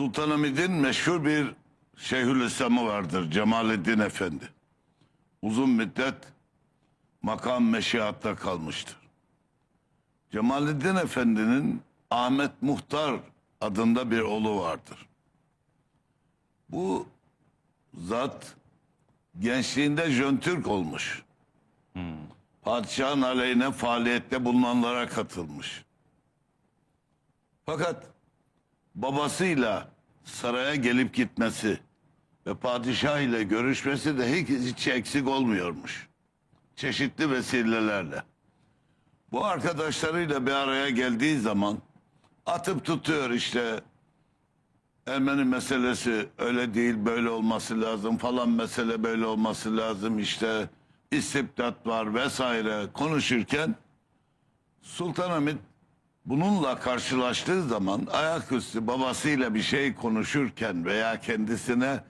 Sultanahmet'in meşhur bir Şeyhülislam'ı vardır Cemalettin Efendi. Uzun müddet makam meşihatta kalmıştır. Cemalettin Efendi'nin Ahmet Muhtar adında bir oğlu vardır. Bu zat gençliğinde Jön olmuş. Padişahın aleyhine faaliyette bulunanlara katılmış. Fakat babasıyla saraya gelip gitmesi ve padişah ile görüşmesi de hiç, hiç eksik olmuyormuş. Çeşitli vesilelerle. Bu arkadaşlarıyla bir araya geldiği zaman atıp tutuyor işte Ermeni meselesi öyle değil böyle olması lazım falan mesele böyle olması lazım işte istibdat var vesaire konuşurken Sultanahmet bununla karşılaştığı zaman ayaküstü babasıyla bir şey konuşurken veya kendisine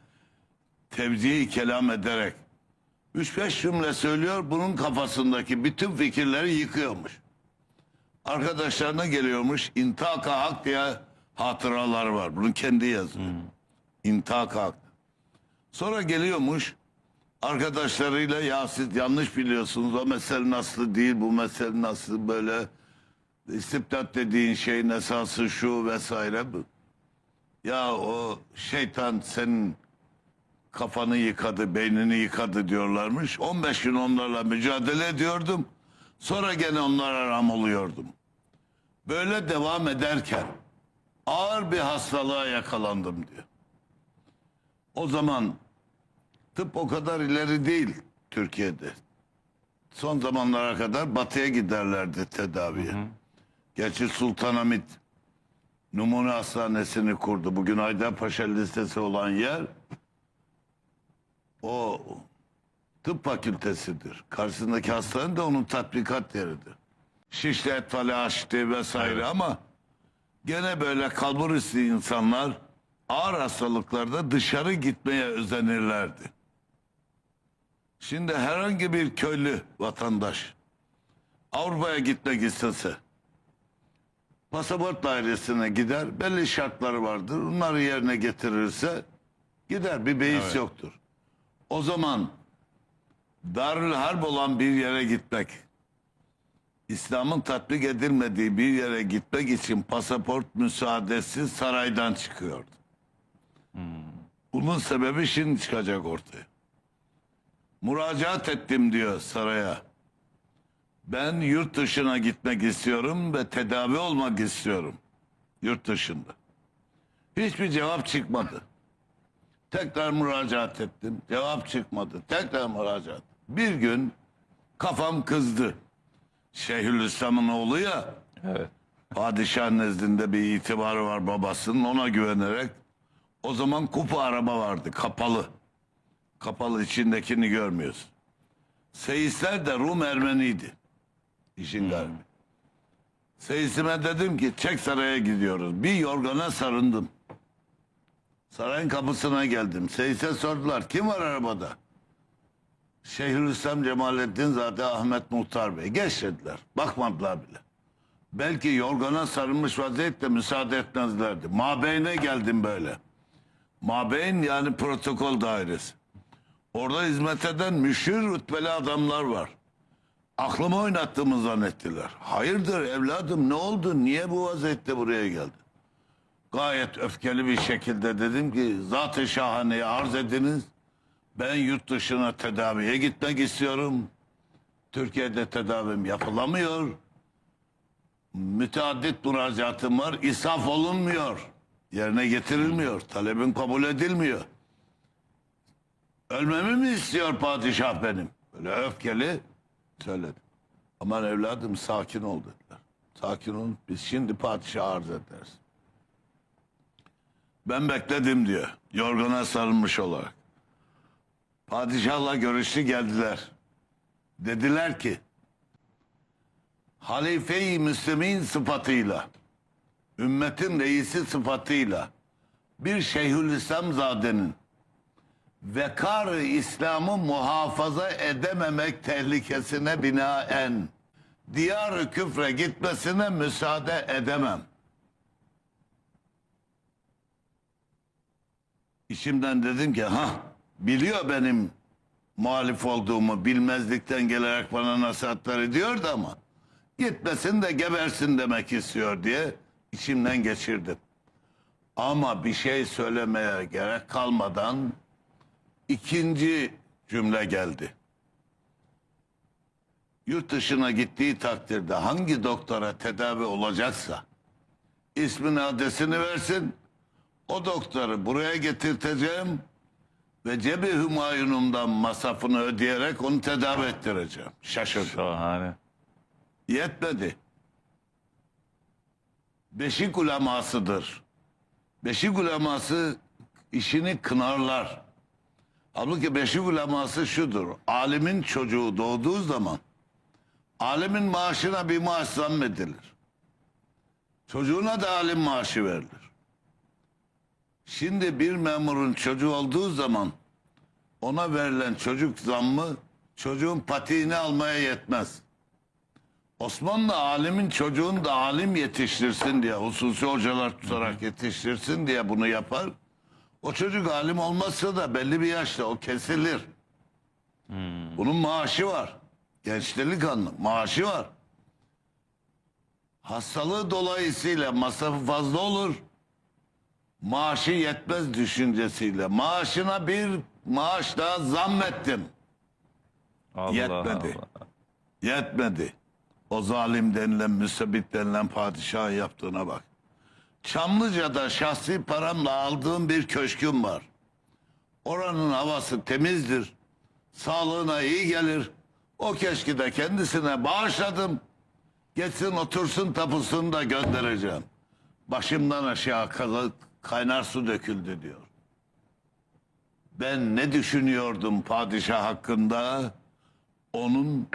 tevzihi kelam ederek 3-5 cümle söylüyor bunun kafasındaki bütün fikirleri yıkıyormuş. Arkadaşlarına geliyormuş intaka hak diye hatıralar var. Bunun kendi yazıyor. İntaka hak. Sonra geliyormuş arkadaşlarıyla ya siz yanlış biliyorsunuz o mesele nasıl değil bu mesele nasıl böyle istibdat dediğin şeyin esası şu vesaire bu. Ya o şeytan senin kafanı yıkadı, beynini yıkadı diyorlarmış. 15 gün onlarla mücadele ediyordum. Sonra gene onlara ram oluyordum. Böyle devam ederken ağır bir hastalığa yakalandım diyor. O zaman tıp o kadar ileri değil Türkiye'de. Son zamanlara kadar batıya giderlerdi tedaviye. Gerçi Sultanahmet numune hastanesini kurdu. Bugün Haydarpaşa listesi olan yer o tıp fakültesidir. Karşısındaki hastane de onun tatbikat yeridir. Şişli Etfali açtı vesaire ama gene böyle kalburüstü insanlar ağır hastalıklarda dışarı gitmeye özenirlerdi. Şimdi herhangi bir köylü vatandaş Avrupa'ya gitmek istese pasaport dairesine gider. Belli şartları vardır. Bunları yerine getirirse gider. Bir beis yoktur. O zaman Darül Harp olan bir yere gitmek, İslam'ın tatbik edilmediği bir yere gitmek için pasaport müsaadesi saraydan çıkıyordu. Bunun sebebi şimdi çıkacak ortaya. Müracaat ettim diyor saraya. Ben yurt dışına gitmek istiyorum ve tedavi olmak istiyorum. Yurt dışında. Hiçbir cevap çıkmadı. Tekrar müracaat ettim. Cevap çıkmadı. Tekrar müracaat. Bir gün kafam kızdı. Şeyhülislam'ın oğlu ya. Evet. Padişah nezdinde bir itibarı var babasının ona güvenerek. O zaman kupa araba vardı kapalı. Kapalı içindekini görmüyoruz. Seyisler de Rum Ermeniydi. İşin garibi. Seyisime dedim ki çek saraya gidiyoruz. Bir yorgana sarındım. Sarayın kapısına geldim. Seyis'e sordular kim var arabada? Şeyhülislam Cemalettin zaten Ahmet Muhtar Bey. Geç dediler. Bakmadılar bile. Belki yorgana sarılmış vaziyette müsaade etmezlerdi. Mabeyne geldim böyle. Mabeyn yani protokol dairesi. Orada hizmet eden müşir rütbeli adamlar var. Aklımı oynattığımı zannettiler. Hayırdır evladım ne oldu? Niye bu vaziyette buraya geldin? Gayet öfkeli bir şekilde dedim ki zat-ı şahaneye arz ediniz. Ben yurt dışına tedaviye gitmek istiyorum. Türkiye'de tedavim yapılamıyor. Müteaddit müracaatım var. İsaf olunmuyor. Yerine getirilmiyor. Talebim kabul edilmiyor. Ölmemi mi istiyor padişah benim? Böyle öfkeli söyledim. Aman evladım sakin ol dediler. Sakin olun biz şimdi padişah arz ederiz. Ben bekledim diyor. Yorgana sarılmış olarak. Padişahla görüştü geldiler. Dediler ki Halife-i Müslümin sıfatıyla ümmetin reisi sıfatıyla bir Şeyhülislam zadenin vekar İslam'ı muhafaza edememek tehlikesine binaen diyar küfre gitmesine müsaade edemem. İçimden dedim ki ha biliyor benim muhalif olduğumu bilmezlikten gelerek bana nasihatler ediyordu ama gitmesin de gebersin demek istiyor diye içimden geçirdim. Ama bir şey söylemeye gerek kalmadan ikinci cümle geldi. Yurt dışına gittiği takdirde hangi doktora tedavi olacaksa ismini adresini versin. O doktoru buraya getirteceğim ve cebi hümayunumdan masrafını ödeyerek onu tedavi ettireceğim. Şaşırdım. Şahane. Yetmedi. Beşik ulemasıdır. Beşik uleması işini kınarlar. Halbuki beşik uleması şudur. Alimin çocuğu doğduğu zaman alimin maaşına bir maaş zammedilir. Çocuğuna da alim maaşı verilir. Şimdi bir memurun çocuğu olduğu zaman ona verilen çocuk zammı çocuğun patiğini almaya yetmez. Osmanlı alimin çocuğunu da alim yetiştirsin diye, hususi hocalar tutarak yetiştirsin diye bunu yapar. O çocuk alim olmazsa da belli bir yaşta o kesilir. Bunun maaşı var. Genç delikanlı maaşı var. Hastalığı dolayısıyla masrafı fazla olur. Maaşı yetmez düşüncesiyle. Maaşına bir maaş daha zammettim. Allah Yetmedi. Allah. Yetmedi. O zalim denilen, müsebbit denilen padişahın yaptığına bak. Çamlıca'da şahsi paramla aldığım bir köşküm var. Oranın havası temizdir. Sağlığına iyi gelir. O köşkü de kendisine bağışladım. Geçsin otursun tapusunu da göndereceğim. Başımdan aşağı kalı- kaynar su döküldü diyor. Ben ne düşünüyordum padişah hakkında? Onun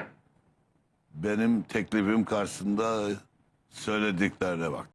benim teklifim karşısında söylediklerine bak.